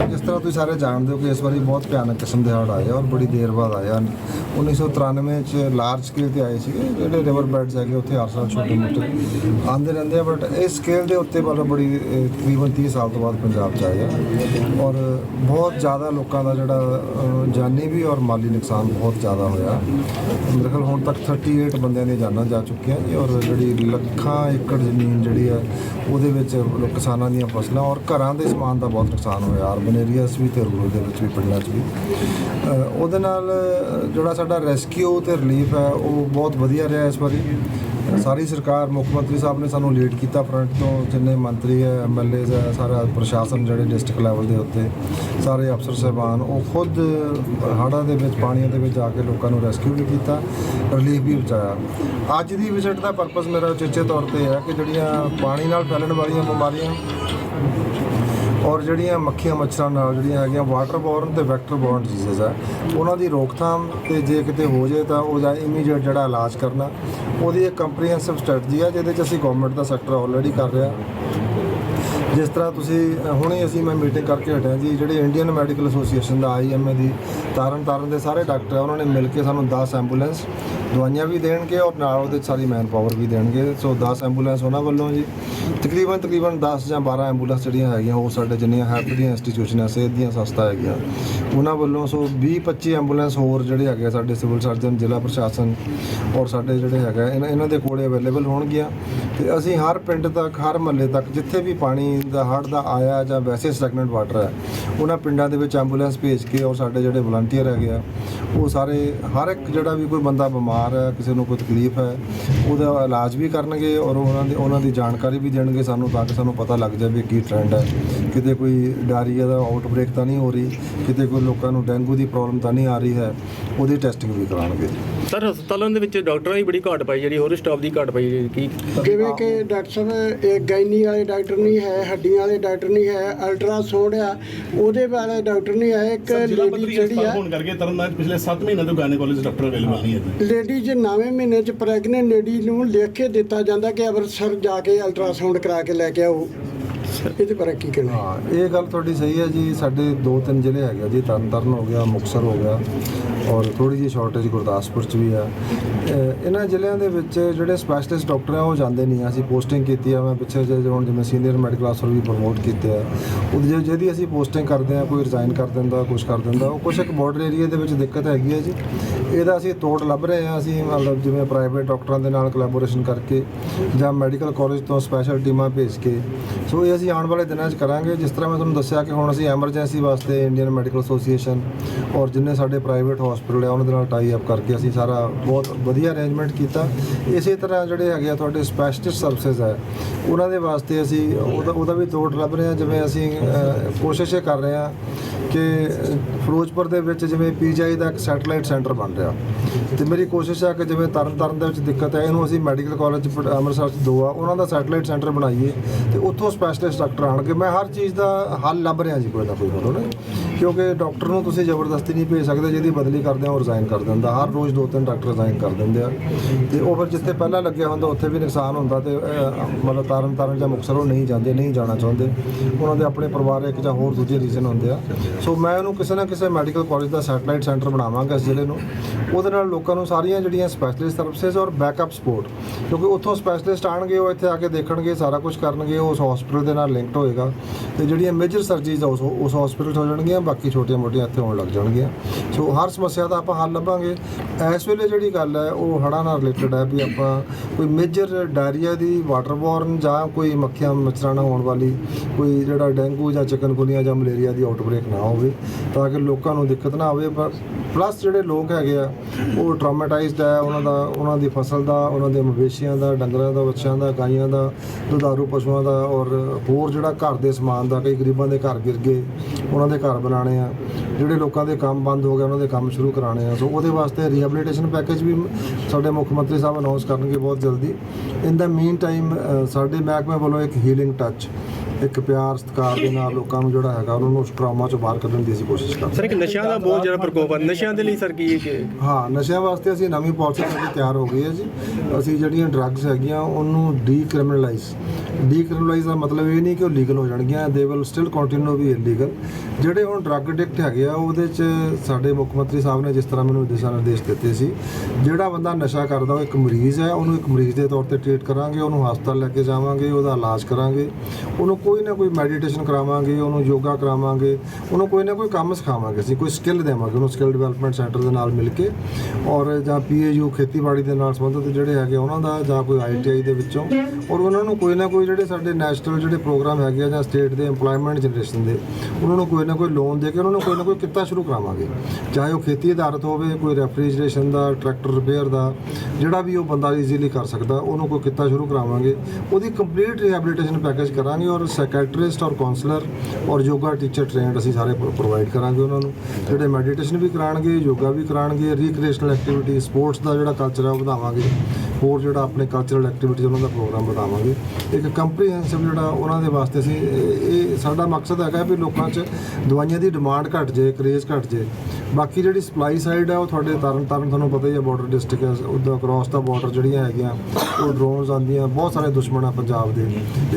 ਜਿਸ ਤਰ੍ਹਾਂ ਤੁਸੀਂ ਸਾਰੇ ਜਾਣਦੇ ਹੋ ਕਿ ਇਸ ਵਾਰੀ ਬਹੁਤ ਭਿਆਨਕ ਕਿਸਮ ਦੇ ਹੜ੍ਹ ਆਏ ਔਰ ਬੜੀ ਦੇਰ ਬਾਅਦ ਆਏ ਆ। 1993 ਚ ਲਾਰਜ ਸਕੇਲ ਤੇ ਆਏ ਸੀਗੇ ਜਿਹੜੇ ਰਿਵਰ ਬੈਡਸ ਹੈਗੇ ਉੱਥੇ ਹਰ ਸਾਲ ਛੋਟੇ ਮੋਟੇ ਆਉਂਦੇ ਰਹਿੰਦੇ ਆ ਬਟ ਇਸ ਸਕੇਲ ਦੇ ਉੱਤੇ ਮਤਲਬ ਬੜੀ ਅਹ, ਤਕਰੀਬਨ 30 ਸਾਲ ਤੋਂ ਬਾਅਦ ਪੰਜਾਬ ਚ ਆਏ ਆ। ਔਰ ਬਹੁਤ ਜ਼ਿਆਦਾ ਲੋਕਾਂ ਦਾ ਜਿਹੜਾ ਅਹ, ਜਾਨੀ ਵੀ ਔਰ ਮਾਲੀ ਨੁਕਸਾਨ ਬਹੁਤ ਜ਼ਿਆਦਾ ਹੋਇਆ। ਮੇਰੇ ਖਿਆਲ ਹੁਣ ਤੱਕ 38 ਬੰਦਿਆਂ ਦੀਆਂ ਜਾਨਾਂ ਜਾ ਚੁੱਕੀਆਂ ਜੀ ਔਰ ਜਿਹੜੀ ਲੱਖਾਂ ਏਕੜ ਜ਼ਮੀਨ ਜਿਹੜੀ ਆ ਉਹਦੇ ਵਿੱਚ ਲੋ- ਕਿਸਾਨਾਂ ਦੀਆਂ ਫਸਲਾਂ ਔਰ ਘਰਾਂ ਦੇ ਸਮਾਨ ਦਾ ਬਹੁਤ ਨੁਕਸਾਨ ਹੋਇਆ ਔਰ ਅਰਬਨ ਏਰੀਆਸ ਵੀ ਤੇ ਰੂਰਲ ਦੇ ਵਿੱਚ ਵੀ ਪਿੰਡਾਂ 'ਚ ਵੀ। ਉਹਦੇ ਨਾਲ ਜਿਹੜਾ ਸਾਡਾ ਰੈਸਕਿਊ ਤੇ ਰਿਲੀਫ ਹੈ, ਉਹ ਬਹੁਤ ਵਧੀਆ ਰਿਹਾ ਇਸ ਵਾਰੀ। ਸਾਰੀ ਸਰਕਾਰ, ਮੁੱਖ ਮੰਤਰੀ ਸਾਹਿਬ ਨੇ ਸਾਨੂੰ ਲੀਡ ਕੀਤਾ ਫਰੰਟ ਤੋਂ, ਜਿੰਨੇ ਮੰਤਰੀ ਹੈ ਐਮਐਲਏਜ਼ ਹੈ, ਸਾਰਾ ਪ੍ਰਸ਼ਾਸਨ ਜਿਹੜੇ ਡਿਸਟ੍ਰਿਕਟ ਲੈਵਲ ਦੇ ਉੱਤੇ, ਸਾਰੇ ਅਫਸਰ ਸਾਹਿਬਾਨ, ਉਹ ਖੁਦ ਹੜ੍ਹਾਂ ਦੇ ਵਿੱਚ, ਪਾਣੀਆਂ ਦੇ ਵਿੱਚ ਜਾ ਕੇ ਲੋਕਾਂ ਨੂੰ ਰੈਸਕਿਊ ਵੀ ਕੀਤਾ ਰਿਲੀਫ ਵੀ ਪਹੁੰਚਾਇਆ ਅੱਜ ਦੀ ਵਿਜ਼ਿਟ ਦਾ ਪਰਪਸ ਮੇਰਾ ਉਚੇਚੇ ਤੌਰ ਤੇ ਹੈ ਕਿ ਜਿਹੜੀਆਂ ਪਾਣੀ ਨਾਲ ਫੈਲਣ ਵਾਲੀਆਂ ਬਿਮਾਰੀਆਂ ਔਰ ਜਿਹੜੀਆਂ ਮੱਖੀਆਂ ਮੱਛਰਾਂ ਨਾਲ ਜਿਹੜੀਆਂ ਹੈਗੀਆਂ ਵਾਟਰ ਬੋਰਨ ਤੇ ਵੈਕਟਰ ਬੋਰਨ ਡਿਜ਼ੀਜ਼ ਆ, ਉਹਨਾਂ ਦੀ ਰੋਕਥਾਮ ਤੇ ਜੇ ਕਿਤੇ ਹੋ ਜਾਏ ਤਾਂ ਉਹਦਾ ਇਮੀਡੀਏਟ ਜਿਹੜਾ ਇਲਾਜ ਕਰਨਾ। ਉਹਦੀ ਇੱਕ ਕੰਪਰੀਹੈਂਸਿਵ ਸਟ੍ਰੈਟਜੀ ਆ, ਜਿਹਦੇ 'ਚ ਅਸੀਂ ਗਵਰਨਮੈਂਟ ਦਾ ਸੈਕਟਰ ਆਲਰੇਡੀ ਕਰ ਰਿਹਾ ਜਿਸ ਤਰ੍ਹਾਂ ਤੁਸੀਂ ਹੁਣੇ ਅਸੀਂ ਮੈਂ ਮੀਟਿੰਗ ਕਰਕੇ ਹਟਿਆ ਜੀ, ਜਿਹੜੇ ਇੰਡੀਅਨ ਮੈਡੀਕਲ ਐਸੋਸੀਏਸ਼ਨ ਦਾ ਆਈਐਮਏ ਦੀ ਤਾਰਨ ਤਾਰਨ ਦੇ ਸਾਰੇ ਡਾਕਟਰ ਆ, ਉਹਨਾਂ ਨੇ ਮਿਲ ਕੇ ਸਾਨੂੰ 10 ਐਂਬੂਲੈਂਸ ਦਵਾਈਆਂ ਵੀ ਦੇਣਗੇ ਔਰ ਨਾਲ ਉਹਦੇ 'ਚ ਸਾਰੀ ਮੈਨ ਪਾਵਰ ਵੀ ਦੇਣਗੇ। ਸੋ 10 ਐਂਬੂਲੈਂਸ ਉਹਨਾਂ ਵੱਲੋਂ ਜੀ, ਤਕਰੀਬਨ ਤਕਰੀਬਨ 10 ਜਾਂ 12 ਐਂਬੂਲੈਂਸ ਜਿਹੜੀਆਂ ਹੈਗੀਆਂ, ਉਹ ਸਾਡੇ ਜਿੰਨੀਆਂ ਹੈਲਥ ਦੀਆਂ ਇੰਸਟੀਟਿਊਸ਼ਨ ਆ, ਸਿਹਤ ਦੀਆਂ ਸੰਸਥਾ ਹੈਗੀਆਂ, ਉਹਨਾਂ ਵੱਲੋਂ ਸੋ 20 25 ਐਂਬੂਲੈਂਸ ਹੋਰ ਜਿਹੜੇ ਹੈਗੇ ਆ, ਸਾਡੇ ਸਿਵਲ ਸਰਜਨ ਜ਼ਿਲ੍ਹਾ ਪ੍ਰਸ਼ਾਸਨ ਔਰ ਸਾਡੇ ਜਿਹੜੇ ਹੈਗਾ ਇਹਨਾਂ ਇਹਨਾਂ ਦੇ ਕੋਲੇ ਅਵੇਲੇਬਲ ਹੋਣਗੀਆਂ। ਤੇ ਅਸੀਂ ਹਰ ਪਿੰਡ ਤੱਕ, ਹਰ ਮਹੱਲੇ ਤੱਕ, ਜਿੱਥੇ ਵੀ ਪਾਣੀ ਦਾ, ਹੜ੍ਹ ਦਾ ਆਇਆ ਜਾਂ ਵੈਸੇ ਸਟੈਗਨੈਂਟ ਵਾਟਰ ਹੈ, ਉਹਨਾਂ ਪਿੰਡਾਂ ਦੇ ਵਿੱਚ ਐਂਬੂਲੈਂਸ ਭੇਜ ਕੇ ਔਰ ਸਾਡੇ ਜਿਹੜੇ ਵਲੰਟੀਅਰ ਹੈਗੇ ਆ, ਉਹ ਸਾਰੇ, ਹਰ ਇੱਕ ਜਿਹੜਾ ਵੀ ਕੋਈ ਬੰਦਾ ਬਿਮਾਰ ਹੈ, ਕਿਸੇ ਨੂੰ ਕੋਈ ਤਕਲੀਫ ਹੈ, ਉਹਦਾ ਇਲਾਜ ਵੀ ਕਰਨਗੇ ਔਰ ਉਹਨਾਂ ਦੀ ਉਹਨਾਂ ਦੀ ਜਾਣਕਾਰੀ ਵੀ ਦੇਣਗੇ ਸਾਨੂੰ ਤਾਂ ਕਿ ਸਾਨੂੰ ਪਤਾ ਲੱਗ ਜਾਵੇ ਕੀ ਟ੍ਰੈਂਡ ਹੈ। ਕਿਤੇ ਕੋਈ ਡਾਇਰੀਆ ਦਾ ਆਊਟਬ੍ਰੇਕ ਤਾਂ ਨਹੀਂ ਹੋ ਰਹੀ, ਕਿਤੇ ਕੋਈ ਲੋਕਾਂ ਨੂੰ ਡੇਂਗੂ ਦੀ ਪ੍ਰੋਬਲਮ ਤਾਂ ਨਹੀਂ ਆ ਰਹੀ ਹੈ, ਉਹਦੀ ਟੈਸਟਿੰਗ ਵੀ ਕਰਾਉਣਗੇ। ਸਰ ਹਸਪਤਾਲਾਂ ਦੇ ਵਿੱਚ ਡਾਕਟਰਾਂ ਦੀ ਬੜੀ ਘਾਟ ਪਾਈ ਜਿਹੜੀ ਹੋਰ ਸਟਾਫ ਦੀ ਘਾਟ ਪਾਈ ਜਿਹੜੀ ਕੀ ਜਿਵੇਂ ਕਿ ਡਾਕਟਰ ਸਾਹਿਬ ਇਹ ਗਾਇਨੀ ਵਾਲੇ ਡਾਕਟਰ ਨਹੀਂ ਹੈ ਹੱਡੀਆਂ ਵਾਲੇ ਡਾਕਟਰ ਨਹੀਂ ਹੈ ਅਲਟਰਾਸਾਊਂਡ ਆ ਉਹਦੇ ਵਾਲੇ ਡਾਕਟਰ ਨਹੀਂ ਹੈ ਇੱਕ ਜ਼ਿਲ੍ਹਾ ਲੇਡੀ ਪੱਧਰੀ ਜਿਹੜੀ ਹਸਪਤਾਲ ਆ ਹੋਣ ਕਰਕੇ ਤਰਨਤਾਰਨ ਪਿਛਲੇ 7 ਮਹੀਨੇ ਤੋਂ ਗਾਇਨੋਕੋਲੋਜਿਸਟ ਡਾਕਟਰ ਅਵੇਲੇਬਲ ਨਹੀਂ ਹੈ ਜੀ ਲੇਡੀ ਜੇ ਨਵੇਂ ਮਹੀਨੇ ਚ ਪ੍ਰੈਗਨੈਂਟ ਲੇਡੀ ਨੂੰ ਲਿਖ ਕੇ ਦਿੱਤਾ ਜਾਂਦਾ ਕਿ ਅੰਮ੍ਰਿਤਸਰ ਜਾ ਕੇ ਅਲਟਰਾਸਾਊਂਡ ਕਰਾ ਕੇ ਲੈ ਕੇ ਆਓ। ਇਹਦੇ ਬਾਰੇ ਕੀ ਕਹਿਣਾ? ਹਾਂ ਇਹ ਗੱਲ ਤੁਹਾਡੀ ਸਹੀ ਹੈ ਜੀ ਸਾਡੇ ਦੋ ਤਿੰਨ ਜ਼ਿਲ੍ਹੇ ਹੈਗੇ ਆ ਜੀ ਤਰਨਤਾਰਨ ਹੋ ਗਿਆ ਮੁਕਤਸਰ ਹੋ ਗਿਆ। ਔਰ ਥੋੜੀ ਜਿਹੀ ਸ਼ਾਰਟੇਜ ਗੁਰਦਾਸਪੁਰ ਚ ਵੀ ਆ। ਇਹਨਾਂ ਜ਼ਿਲ੍ਹਿਆਂ ਦੇ ਵਿੱਚ ਜਿਹੜੇ ਸਪੈਸ਼ਲਿਸਟ ਡਾਕਟਰ ਆ, ਉਹ ਜਾਂਦੇ ਨਹੀਂ ਅਸੀਂ ਪੋਸਟਿੰਗ ਕੀਤੀ ਆ, ਮੈਂ ਪਿੱਛੇ ਜੇ ਹੁਣ ਜਿਵੇਂ ਸੀਨੀਅਰ ਮੈਡੀਕਲ ਅਫਸਰ ਵੀ ਪ੍ਰਮੋਟ ਕੀਤੇ ਆ। ਉਹਦੀ ਜੇ- ਜਿਹਦੀ ਅਸੀਂ ਪੋਸਟਿੰਗ ਕਰਦੇ ਆ, ਕੋਈ ਰਿਜ਼ਾਈਨ ਕਰ ਦਿੰਦਾ ਕੁਝ ਕਰ ਦਿੰਦਾ, ਉਹ ਕੁਝ ਇੱਕ ਬਾਰਡਰ ਏਰੀਆ ਦੇ ਵਿੱਚ ਦਿੱਕਤ ਹੈਗੀ ਹੈ ਜੀ। ਇਹਦਾ ਅਸੀਂ ਤੋੜ ਲੱਭ ਰਹੇ ਆ, ਅਸੀਂ ਮਤਲਬ ਜਿਵੇਂ ਪ੍ਰਾਈਵੇਟ ਡਾਕਟਰਾਂ ਦੇ ਨਾਲ ਕੋਲੈਬੋਰੇਸ਼ਨ ਕਰਕੇ ਜਾਂ ਮੈਡੀਕਲ ਕਾਲਜ ਤੋਂ ਸਪੈਸ਼ਲ ਟੀਮਾਂ ਭੇਜ ਕੇ। ਸੋ ਇਹ ਅਸੀਂ ਆਉਣ ਵਾਲੇ ਦਿਨਾਂ 'ਚ ਕਰਾਂਗੇ। ਜਿਸ ਤਰ੍ਹਾਂ ਮੈਂ ਤੁਹਾਨੂੰ ਦੱਸਿਆ ਕਿ ਹੁਣ ਅਸੀਂ ਐਮਰਜੈਂਸੀ ਵਾਸਤੇ ਇੰਡੀਅਨ ਮੈਡੀਕਲ ਐਸੋਸੀਏਸ਼ਨ ਔਰ ਜਿੰਨੇ ਸਾਡੇ ਪ੍ਰਾਈਵੇਟ ਹਸਪੀਟਲ ਆ ਉਹਨਾਂ ਦੇ ਨਾਲ ਟਾਈ ਅਪ ਕਰਕੇ ਅਸੀਂ ਸਾਰਾ ਬਹੁਤ ਵਧੀਆ ਅਰੇਂਜਮੈਂਟ ਕੀਤਾ। ਇਸੇ ਤਰ੍ਹਾਂ ਜਿਹੜੇ ਹੈਗੇ ਆ ਤੁਹਾਡੇ ਸਪੈਸ਼ਲਿਸਟ ਸਰਵਿਸਿਜ਼ ਹੈ, ਉਹਨਾਂ ਦੇ ਵਾਸਤੇ ਅਸੀਂ ਉਹਦਾ ਉਹਦਾ ਵੀ ਤੋੜ ਲੱਭ ਰਹੇ ਹਾਂ, ਜਿਵੇਂ ਅਸੀਂ ਕੋਸ਼ਿਸ਼ ਇਹ ਕਰ ਰਹੇ ਹਾਂ ਕਿ ਫਿਰੋਜ਼ਪੁਰ ਦੇ ਵਿੱਚ ਜਿਵੇਂ ਪੀਜੀਆਈ ਦਾ ਇੱਕ ਸੈਟੇਲਾਈਟ ਸੈਂਟਰ ਬਣ ਰਿਹਾ। ਤੇ ਮੇਰੀ ਕੋਸ਼ਿਸ਼ ਹੈ ਕਿ ਜਿਵੇਂ ਤਰਨਤਾਰਨ ਦੇ ਵਿੱਚ ਦਿੱਕਤ ਹੈ, ਇਹਨੂੰ ਅਸੀਂ ਮੈਡੀਕਲ ਕਾਲਜ ਅੰਮ੍ਰਿਤਸਰ 'ਚ ਦੋ ਆ, ਉਹਨਾਂ ਦਾ ਸੈਟੇਲਾਈਟ ਸੈਂਟਰ ਬਣਾਈਏ ਤੇ ਉੱਥੋਂ ਸਪੈਸ਼ਲਿਸਟ ਡਾਕਟਰ ਆਣਗੇ ਮੈਂ ਹਰ ਚੀਜ਼ ਦਾ ਹੱਲ ਲੱਭ ਰਿਹਾ ਜੀ, ਕੋਈ ਨਾ ਕੋਈ ਮਤਲਬ। ਕਿਉਂਕਿ ਡਾਕਟਰ ਨੂੰ ਤੁਸੀਂ ਜ਼ਬਰਦਸਤੀ ਨਹੀਂ ਭੇਜ ਸਕਦੇ ਜਿਹਦੀ ਬਦਲੀ ਕਰਦੇ ਆ ਉਹ ਰਿਜ਼ਾਈਨ ਕਰ ਦਿੰਦਾ। ਹਰ ਰੋਜ਼ ਦੋ ਤਿੰਨ ਡਾਕਟਰ ਰਿਜ਼ਾਈਨ ਕਰ ਦਿੰਦੇ ਆ। ਤੇ ਉਹ ਫਿਰ ਜਿੱਥੇ ਪਹਿਲਾਂ ਲੱਗਿਆ ਹੁੰਦਾ, ਉੱਥੇ ਵੀ ਨੁਕਸਾਨ ਹੁੰਦਾ ਤੇ ਮਤਲਬ ਤਾਰਨ ਤਾਰਨ ਜਾਂ ਮੁਕਤਸਰ ਉਹ ਨਹੀਂ ਜਾਂਦੇ, ਨਹੀਂ ਜਾਣਾ ਚਾਹੁੰਦੇ। ਉਹਨਾਂ ਦੇ ਆਪਣੇ ਪਰਿਵਾਰ ਇੱਕ ਜਾਂ ਹੋਰ ਦੂਜੇ ਰੀਜ਼ਨ ਹੁੰਦੇ ਆ। ਸੋ ਮੈਂ ਉਹਨੂੰ ਕਿਸੇ ਨਾ ਕਿਸੇ ਮੈਡੀਕਲ ਕਾਲਜ ਦਾ ਸੈਟਲਾਈਟ ਸੈਂਟਰ ਬਣਾਵਾਂਗਾ ਇਸ ਜ਼ਿਲ੍ਹੇ ਨੂੰ। ਉਹਦੇ ਨਾਲ ਲੋਕਾਂ ਨੂੰ ਸਾਰੀਆਂ ਜਿਹੜੀਆਂ ਸਪੈਸ਼ਲਿਸਟ ਸਰਵਿਸਿਜ਼ ਔਰ ਬੈਕਅਪ ਸਪੋਰਟ ਕਿਉਂਕਿ ਉੱਥੋਂ ਸਪੈਸ਼ਲਿਸਟ ਆਣਗੇ, ਉਹ ਇੱਥੇ ਆ ਕੇ ਦੇਖਣਗੇ, ਸਾਰਾ ਕੁਝ ਕਰਨਗੇ, ਉਸ ਹਸਪੀਟਲ ਦੇ ਨਾਲ ਲਿੰਕਡ ਹੋਏਗਾ। ਤੇ ਜਿਹੜੀਆਂ ਮੇਜਰ ਸਰਜਰੀਜ਼ ਉਸ ਉਸ ਹਸਪੀਟਲ 'ਚ ਹੋ ਜਾਣਗੀਆਂ ਬਾਕੀ ਛੋਟੀਆਂ ਮੋਟੀਆਂ ਇੱਥੇ ਹੋਣ ਲੱਗ ਜਾਣਗੀਆਂ। ਸੋ ਹਰ ਸਮੱਸਿਆ ਦਾ ਆਪਾਂ ਹੱਲ ਲੱਭਾਂਗੇ। ਇਸ ਵੇਲੇ ਜਿਹੜੀ ਗੱਲ ਹੈ, ਉਹ ਹੜ੍ਹਾਂ ਨਾਲ ਰਿਲੇਟਡ ਹੈ ਵੀ ਆਪਾਂ ਕੋਈ ਮੇਜਰ ਡਾਇਰੀਆ ਦੀ ਵਾਟਰ ਬੋਰਨ ਜਾਂ ਕੋਈ ਮੱਖੀਆਂ ਮੱਛਰਾਂ ਨਾਲ ਹੋਣ ਵਾਲੀ ਕੋਈ ਜਿਹੜਾ ਡੈਂਗੂ ਜਾਂ ਚਿਕਨਗੁਨੀਆ ਜਾਂ ਮਲੇਰੀਆ ਦੀ ਆਊਟਬ੍ਰੇਕ ਨਾ ਹੋਵੇ, ਤਾਂ ਕਿ ਲੋਕਾਂ ਨੂੰ ਦਿੱਕਤ ਨਾ ਆਵੇ। ਪਰ ਪਲੱਸ ਜਿਹੜੇ ਲੋਕ ਹੈਗੇ ਆ, ਉਹ ਟਰਾਮੇਟਾਈਜ਼ਡ ਹੈ, ਉਹਨਾਂ ਦਾ, ਉਹਨਾਂ ਦੀ ਫਸਲ ਦਾ, ਉਹਨਾਂ ਦੇ ਮਵੇਸ਼ੀਆਂ ਦਾ, ਡੰਗਰਾਂ ਦਾ, ਬੱਚਿਆਂ ਦਾ, ਗਾਈਆਂ ਦਾ, ਦੁਧਾਰੂ ਪਸ਼ੂਆਂ ਦਾ ਔਰ ਹੋਰ ਜਿਹੜਾ ਘਰ ਦੇ ਸਮਾਨ ਦਾ, ਕਈ ਗਰੀਬਾਂ ਦੇ ਘਰ ਗਿਰ ਗਏ, ਉਹਨਾਂ ਦੇ ਘਰ ਬਣਾ ਬਣਾਉਣੇ ਆ ਜਿਹੜੇ ਲੋਕਾਂ ਦੇ ਕੰਮ ਬੰਦ ਹੋ ਗਏ ਉਹਨਾਂ ਦੇ ਕੰਮ ਸ਼ੁਰੂ ਕਰਾਣੇ ਆ। ਸੋ ਉਹਦੇ ਵਾਸਤੇ ਰੀਹੈਬਿਲਿਟੇਸ਼ਨ ਪੈਕੇਜ ਵੀ ਸਾਡੇ ਮੁੱਖ ਮੰਤਰੀ ਸਾਹਿਬ ਅਨਾਉਂਸ ਕਰਨਗੇ ਬਹੁਤ ਜਲਦੀ। ਇਨ ਦਾ ਮੀਨ ਟਾਈਮ ਸਾਡੇ ਮਹਿਕਮੇ ਵੱਲੋਂ ਇੱਕ ਹੀਲਿੰਗ ਟੱਚ ਇੱਕ ਪਿਆਰ ਸਤਿਕਾਰ ਦੇ ਨਾਲ ਲੋਕਾਂ ਨੂੰ ਜਿਹੜਾ ਹੈਗਾ ਉਹਨਾਂ ਨੂੰ ਉਸ ਟਰਾਮਾ ਚੋਂ ਬਾਹਰ ਕੱਢਣ ਦੀ ਅਸੀਂ ਕੋਸ਼ਿਸ਼ ਕਰਦੇ ਸਰ ਇੱਕ ਨਸ਼ਿਆਂ ਦਾ ਬਹੁਤ ਜ਼ਿਆਦਾ ਪ੍ਰਕੋਪ ਹੈ ਨਸ਼ਿਆਂ ਦੇ ਲਈ ਸਰ ਕੀ ਹਾਂ ਨਸ਼ਿਆਂ ਵਾਸਤੇ ਅਸੀਂ ਨਵੀਂ ਪਾਲਿਸੀ ਤਿਆਰ ਹੋ ਗਈ ਹੈ ਜੀ। ਅਸੀਂ ਜਿਹੜੀਆਂ ਡਰੱਗਸ ਹੈਗੀਆਂ ਉਹਨੂੰ ਡੀਕ੍ਰਿਮੀਨਲਾਈਜ਼ ਡੀਕ੍ਰਿਮੀਨਲਾਈਜ਼ ਦਾ ਮਤਲਬ ਇਹ ਨਹੀਂ ਕਿ ਉਹ ਲੀਗਲ ਹੋ ਜਾਣਗੀਆਂ ਦੇ ਵਿਲ ਸਟਿਲ ਕੰਟੀਨਿਊ ਵੀ ਇਲੀਗਲ ਜਿਹੜੇ ਹੁਣ ਡਰੱਗ ਐਡਿਕਟ ਹੈਗੇ ਆ, ਉਹਦੇ 'ਚ ਸਾਡੇ ਮੁੱਖ ਮੰਤਰੀ ਸਾਹਿਬ ਨੇ ਜਿਸ ਤਰ੍ਹਾਂ ਮੈਨੂੰ ਦਿਸ਼ਾ ਨਿਰਦੇਸ਼ ਦਿੱਤੇ ਸੀ, ਜਿਹੜਾ ਬੰਦਾ ਨਸ਼ਾ ਕਰਦਾ, ਉਹ ਇੱਕ ਮਰੀਜ਼ ਹੈ, ਉਹਨੂੰ ਇੱਕ ਮਰੀਜ਼ ਦੇ ਤੌਰ ਤੇ ਟ੍ਰੀਟ ਕਰਾਂਗੇ, ਉਹਨੂੰ ਹਸਪਤਾਲ ਲੈ ਕੇ ਜਾਵਾਂਗੇ, ਉਹਦਾ ਇਲਾਜ ਕਰਾਂਗੇ, ਉਹਨੂੰ ਕੋਈ ਨਾ ਕੋਈ ਮੈਡੀਟੇਸ਼ਨ ਕਰਾਵਾਂਗੇ, ਉਹਨੂੰ ਯੋਗਾ ਕਰਾਵਾਂਗੇ, ਉਹਨੂੰ ਕੋਈ ਨਾ ਕੋਈ ਕੰਮ ਸਿਖਾਵਾਂਗੇ ਅਸੀਂ, ਕੋਈ ਸਕਿੱਲ ਦੇਵਾਂਗੇ, ਉਹਨੂੰ ਸਕਿੱਲ ਡਿਵੈਲਪਮੈਂਟ ਸੈਂਟਰ ਦੇ ਨਾਲ ਮਿਲ ਕੇ ਔਰ ਜਾਂ ਪੀਏਯੂ ਖੇਤੀਬਾੜੀ ਦੇ ਨਾਲ ਸੰਬੰਧਿਤ ਜਿਹੜੇ ਹੈਗੇ ਉਹਨਾਂ ਦਾ ਜਾਂ ਕੋਈ ਆਈਟੀਆਈ ਦੇ ਵਿੱਚੋਂ, ਔਰ ਉਹਨਾਂ ਨੂੰ ਕੋਈ ਨਾ ਕੋਈ ਜਿਹੜੇ ਸਾਡੇ ਨੈਸ਼ਨਲ ਜਿਹੜੇ ਪ੍ਰੋਗਰਾਮ ਹੈਗੇ ਆ ਜਾਂ ਸਟੇਟ ਦੇ EMPLOYMENT ਜਨਰੇਸ਼ਨ ਦੇ, ਉਹਨਾਂ ਨੂੰ ਕੋਈ ਨਾ ਕੋਈ ਲੋਨ ਦੇ ਕੇ ਉਹਨਾਂ ਨੂੰ ਕੋਈ ਨਾ ਕੋਈ ਕਿੱਤਾ ਸ਼ੁਰੂ ਕਰਾਵਾਂਗੇ। ਚਾਹੇ ਉਹ ਖੇਤੀ ਆਧਾਰਿਤ ਹੋਵੇ, ਕੋਈ ਰੈਫਰੀਜਰੇਸ਼ਨ ਦਾ ਟਰੈਕਟਰ ਰਿਪੇਅਰ ਦਾ, ਜਿਹੜਾ ਵੀ ਉਹ ਬੰਦਾ ਈਜ਼ੀਲੀ ਕਰ ਸਕਦਾ, ਉਹਨੂੰ ਕੋਈ ਕਿੱਤਾ ਸ਼ੁਰੂ ਕਰਾਵਾਂਗੇ। ਉਹਦੀ ਕੰਪਲੀਟ ਰਿਹੈਬਿਲਿਟੇਸ਼ਨ ਪੈਕੇਜ ਕਰਾਂਗੇ ਔਰ ਸਾਈਕੈਟਰਿਸਟ ਔਰ ਕਾਉਂਸਲਰ ਔਰ ਯੋਗਾ ਟੀਚਰ ਟ੍ਰੇਨਡ ਅਸੀਂ ਸਾਰੇ ਪ੍ਰੋਵਾਈਡ ਕਰਾਂਗੇ ਉਹਨਾਂ ਨੂੰ। ਜਿਹੜੇ ਮੈਡੀਟੇਸ਼ਨ ਵੀ ਕਰਾਣਗੇ ਯੋਗਾ ਵੀ ਕਰਾਣਗੇ ਰੀਕ੍ਰੀਏਸ਼ਨਲ ਐਕਟੀਵਿਟੀ ਸਪੋਰਟਸ ਦਾ ਜਿਹੜਾ ਕਲਚਰ ਹੈ ਉਹ ਵਧਾਵਾਂਗੇ। ਹੋਰ ਜਿਹੜਾ ਆਪਣੇ ਕਲਚਰਲ ਐਕਟੀਵਿਟੀਜ਼ ਉਹਨਾਂ ਦਾ ਪ੍ਰੋਗਰਾਮ ਵਧਾਵਾਂਗੇ ਇੱਕ ਕੰਪਰੀਹੈਂਸਿਵ ਜਿਹੜਾ ਉਹਨਾਂ ਦੇ ਵਾਸਤੇ ਅਸੀਂ, ਇਹ ਇਹ ਸਾਡਾ ਮਕਸਦ ਹੈਗਾ ਵੀ ਲੋਕਾਂ 'ਚ ਦਵਾਈਆਂ ਦੀ ਡਿਮਾਂਡ ਘਟ ਜੇ ਕਰੇਜ਼ ਘਟ ਜੇ ਬਾਕੀ ਜਿਹੜੀ ਸਪਲਾਈ ਸਾਈਡ ਹੈ ਉਹ ਤੁਹਾਡੇ ਤਰਨ ਤਾਰਨ ਤੁਹਾਨੂੰ ਪਤਾ ਹੀ ਹੈ ਬਾਰਡਰ ਡਿਸਟ੍ਰਿਕਟ ਹੈ ਉਹਦਾ ਕ੍ਰਾਸ ਦਾ ਬਾਰਡਰ ਜਿਹੜੀਆਂ ਹੈਗੀਆਂ ਉਹ ਡਰੋਨਸ ਆਉਂਦੀਆਂ ਬਹੁਤ ਸਾਰੇ ਦੁਸ਼ਮਣ ਆ ਪੰਜਾਬ ਦੇ।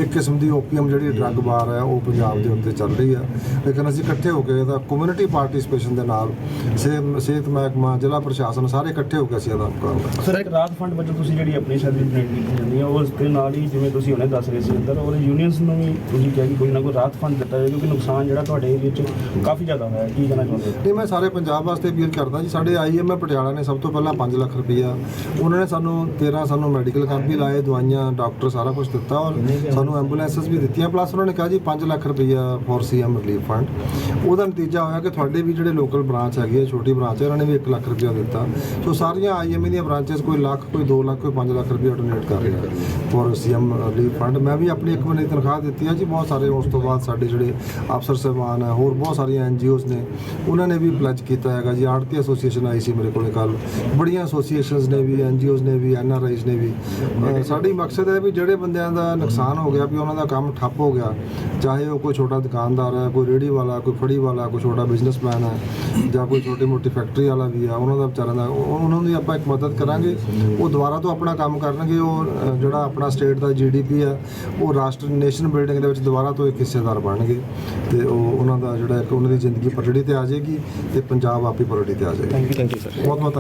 ਇੱਕ ਕਿਸਮ ਦੀ ਓਪੀਅਮ ਜਿਹੜੀ ਡਰੱਗ ਬਾਰ ਹੈ ਉਹ ਪੰਜਾਬ ਦੇ ਉੱਤੇ ਚੱਲ ਰਹੀ ਆ। ਲੇਕਿਨ ਅਸੀਂ ਇਕੱਠੇ ਹੋ ਕੇ ਇਹਦਾ ਕਮਿਊਨਿਟੀ ਪਾਰਟਿਸਿਪੇਸ਼ਨ ਦੇ ਨਾਲ ਸਿਹਤ ਮਹਿਕਮਾ ਜ਼ਿਲ੍ਹਾ ਪ੍ਰਸ਼ਾਸਨ ਸਾਰੇ ਇਕੱਠੇ ਹੋ ਕੇ ਅਸੀਂ ਇਹਦਾ ਕਰਾਂਗੇ। ਸਰ ਇੱਕ ਰਾਤ ਫੰਡ ਵਜੋਂ ਤੁਸੀਂ ਜਿਹੜੀ ਆਪਣੀ ਸੈਲਰੀ ਜਨਰੇਟ ਕੀਤੀ ਜਾਂਦੀ ਹੈ ਉਸ ਦੇ ਨਾਲ ਹੀ ਜਿਵੇਂ ਤੁਸੀਂ ਹੁਣੇ ਦੱਸ ਰਹੇ ਸੀ ਅੰਦਰ ਔਰ ਯੂਨੀਅਨਸ ਨੂੰ ਵੀ ਤੁਸੀਂ ਕਿਹਾ ਕਿ ਕੋਈ ਨਾ ਕੋਈ ਰਾਤ ਫੰਡ ਦਿੱਤਾ ਜਾਵੇ ਕਿਉਂਕਿ ਨੁਕਸਾਨ ਜਿਹੜਾ ਤੁਹਾਡੇ ਏਰੀਆ 'ਚ ਕਾਫੀ ਜ਼ਿਆਦਾ ਹੋਇਆ ਹੈ। ਕੀ ਕਹਿਣਾ ਚਾਹੁੰਦੇ ਹੋ? ਨਹੀਂ ਮੈਂ ਸਾਰੇ ਪੰਜਾਬ ਵਾਸਤੇ ਅਪੀਲ ਕਰਦਾ ਜੀ, ਸਾਡੇ ਆਈਐਮਏ ਪਟਿਆਲਾ ਨੇ ਸਭ ਤੋਂ ਪਹਿਲਾਂ 5 ਲੱਖ ਰੁਪਈਆ। ਉਹਨਾਂ ਨੇ ਸਾਨੂੰ 13 ਸਾਨੂੰ ਮੈਡੀਕਲ ਕੈਂਪ ਵੀ ਲਾਏ, ਦਵਾਈਆਂ, ਡਾਕਟਰ ਸਾਰਾ ਕੁਝ ਦਿੱਤਾ ਔਰ ਸਾਨੂੰ ਐਂਬੂਲੈਂਸਸ ਵੀ ਦਿੱਤੀਆਂ। ਪਲੱਸ ਉਹਨਾਂ ਨੇ ਕਿਹਾ ਜੀ 5 ਲੱਖ ਰੁਪਈਆ ਫॉर ਸੀਐਮ ਰਿਲੀਫ ਫੰਡ ਉਹਦਾ ਨਤੀਜਾ ਹੋਇਆ ਕਿ ਤੁਹਾਡੇ ਵੀ ਜਿਹੜੇ ਲੋਕਲ ਬ੍ਰਾਂਚ ਹੈਗੀ ਹੈ ਛੋਟੀ ਬ੍ਰਾਂਚ ਹੈ ਉਹਨਾਂ ਨੇ ਵੀ 1 ਲੱਖ ਰੁਪਇਆ ਦਿੱਤਾ। ਸੋ ਸਾਰੀਆਂ ਆਈਐਮਏ ਦੀਆਂ ਬ੍ਰਾਂਚਸ ਕੋਈ ਲੱਖ, ਕੋਈ 2 ਲੱਖ, ਕੋਈ 5 ਲੱਖ ਰੁਪਈਆ ਡੋਨੇਟ ਕਰ ਰਿਹਾ ਫॉर ਸੀਐਮ ਰਿਲੀਫ ਫੰਡ ਮੈਂ ਵੀ ਆਪਣੀ ਇੱਕ ਮਹੀਨੇ ਦੀ ਤਨਖਾਹ ਦਿੱਤੀ ਹੈ ਜੀ, ਬਹੁਤ ਸਾਰੇ ਉਸ ਤੋਂ ਬਾਅਦ ਸਾਡੇ ਜਿਹੜੇ ਅਫਸਰ ਸਾਹਿਬਾਨ ਹੈ ਹੋਰ ਬਹੁਤ ਸਾਰੀਆਂ ਐਨਜੀਓਜ਼ ਨੇ, ਉਹਨਾਂ ਨੇ ਵੀ ਪਲੱਜ ਕੀਤਾ ਹੈਗਾ ਜੀ। ਆੜਤੀ ਐਸੋਸੀਏਸ਼ਨ ਆਈ ਸੀ ਮੇਰੇ ਕੋਲੇ ਕੱਲ ਬੜੀਆਂ ਐਸੋਸੀਏਸ਼ਨਸ ਨੇ ਵੀ ਐਨਜੀਓਜ਼ ਨੇ ਵੀ ਐਨਆਰਆਈਜ਼ ਨੇ ਵੀ। ਸਾਡੀ ਮਕਸਦ ਹੈ ਵੀ ਜਿਹੜੇ ਬੰਦਿਆਂ ਦਾ ਨੁਕਸਾਨ ਹੋ ਗਿਆ, ਵੀ ਉਹਨਾਂ ਦਾ ਕੰਮ ਠੱਪ ਹੋ ਗਿਆ, ਚਾਹੇ ਉਹ ਕੋਈ ਛੋਟਾ ਦੁਕਾਨਦਾਰ ਹੈ, ਕੋਈ ਰੇਹੜੀ ਵਾਲਾ, ਕੋਈ ਫੜੀ ਵਾਲਾ, ਕੋਈ ਛੋਟਾ ਬਿਜ਼ਨਸਮੈਨ ਹੈ, ਜਾਂ ਕੋਈ ਛੋਟੀ ਮੋਟੀ ਫੈਕਟਰੀ ਵਾਲਾ ਵੀ ਆ ਉਹਨਾਂ ਦਾ ਵਿਚਾਰਿਆਂ ਦਾ, ਉਹ- ਉਹਨਾਂ ਦੀ ਆਪਾਂ ਇੱਕ ਮਦਦ ਕਰਾਂਗੇ। ਉਹ ਦੁਬਾਰਾ ਤੋਂ ਆਪਣਾ ਕੰਮ ਕਰਨਗੇ, ਉਹ ਜਿਹੜਾ ਆਪਣਾ ਸਟੇਟ ਦਾ ਜੀਡੀਪੀ ਆ ਉਹ ਰਾਸ਼ਟਰ ਨੇਸ਼ਨ ਬਿਲਡਿੰਗ ਦੇ ਵਿੱਚ ਦੁਬਾਰਾ ਤੋਂ ਇੱਕ ਹਿੱਸੇਦਾਰ ਬਣਨਗੇ। ਤੇ ਉਹ ਉਹਨਾਂ ਦਾ ਜਿਹੜਾ ਇੱਕ ਉਹਨਾਂ ਦੀ ਜ਼ਿੰਦਗੀ ਪਟੜੀ ਤੇ ਆ ਜਾਏਗੀ, ਤੇ ਪੰਜਾਬ ਆਪੀ ਪਟੜੀ ਤੇ ਆ ਜਾਏਗਾ। ਥੈਂਕ ਯੂ ਸਰ ਬਹੁਤ ਬਹੁਤ ਧੰਨਵਾਦ।